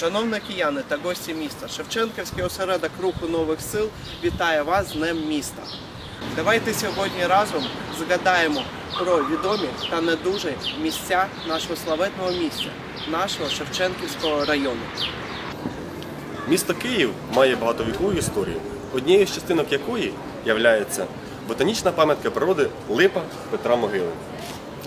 Шановні кияни та гості міста, Шевченківський осередок руху нових сил вітає вас з Днем міста. Давайте сьогодні разом згадаємо про відомі та не дуже місця нашого славетного місця, нашого Шевченківського району. Місто Київ має багатовікову історію, однією з частинок якої є ботанічна пам'ятка природи Липа Петра Могили.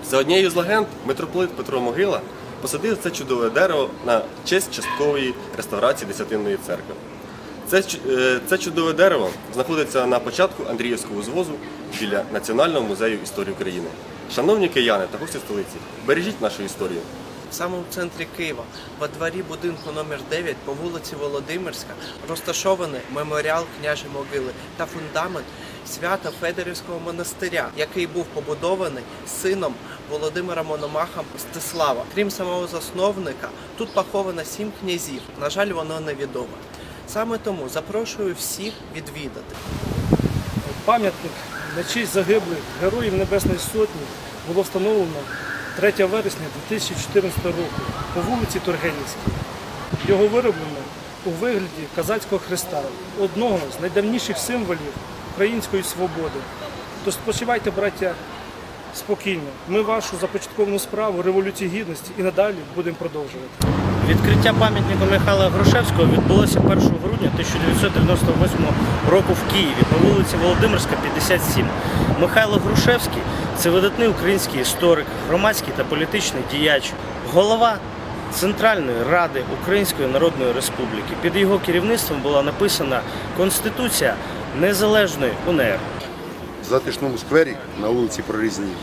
За однією з легенд, митрополит Петро Могила посадив це чудове дерево на честь часткової реставрації Десятинної церкви. Це, е, це чудове дерево знаходиться на початку Андріївського звозу біля Національного музею історії України. Шановні кияни та гості столиці, бережіть нашу історію. В самому центрі Києва, во дворі будинку номер 9 по вулиці Володимирська, розташований меморіал княжої могили та фундамент свято Федорівського монастиря, який був побудований сином Володимира Мономаха Мстислава. Крім самого засновника, тут поховано сім князів. На жаль, воно невідоме. Саме тому запрошую всіх відвідати. Пам'ятник на честь загиблих героїв Небесної Сотні було встановлено 3 вересня 2014 року по вулиці Тургенівській. Його вироблено у вигляді казацького хреста, одного з найдавніших символів української свободи. Тож спочивайте, браття, спокійно. Ми вашу започатковану справу Революції Гідності і надалі будемо продовжувати. Відкриття пам'ятника Михайла Грушевського відбулося 1 грудня 1998 року в Києві по вулиці Володимирська, 57. Михайло Грушевський це видатний український історик, громадський та політичний діяч, голова Центральної Ради Української Народної Республіки. Під його керівництвом була написана Конституція Незалежної УНР. В затишному сквері на вулиці Прорізній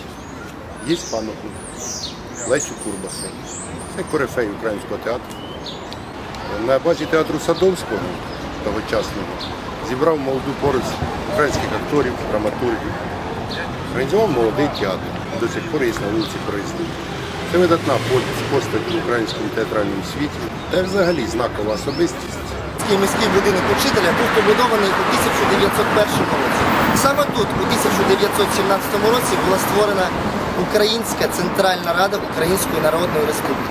є пам'ятник Лесю Курбаса. Це корифей українського театру. На базі театру Садовського тогочасного зібрав молоду поруч українських акторів, драматургів. Організував молодий театр. До сих пор є на вулиці Прорізній. Це видатна постать в українському театральному світі та взагалі знакова особистість. Міський будинок учителя був побудований у 1901 році. Саме тут, у 1917 році, була створена Українська Центральна Рада Української Народної Республіки.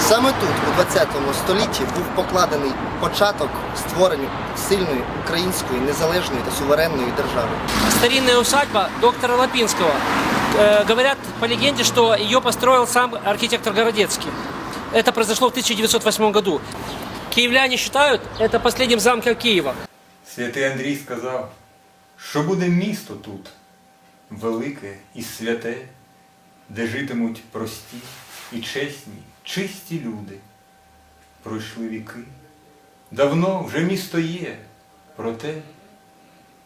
Саме тут, у 20 столітті, був покладений початок створенню сильної української незалежної та суверенної держави. старинная усадьба доктора Лапинского. Э, говорят по легенде, что ее построил сам архитектор Городецкий. Это произошло в 1908 году. Киевляне считают это последним замком Киева. Святий Андрій сказав, що буде місто тут, велике і святе, де житимуть прості і чесні, чисті люди. Пройшли віки. Давно вже місто є, проте,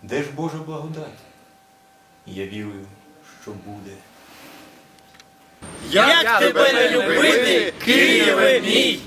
де ж Божа благодать? Я вірую, що буде. Як тебе не любити, Києве мій!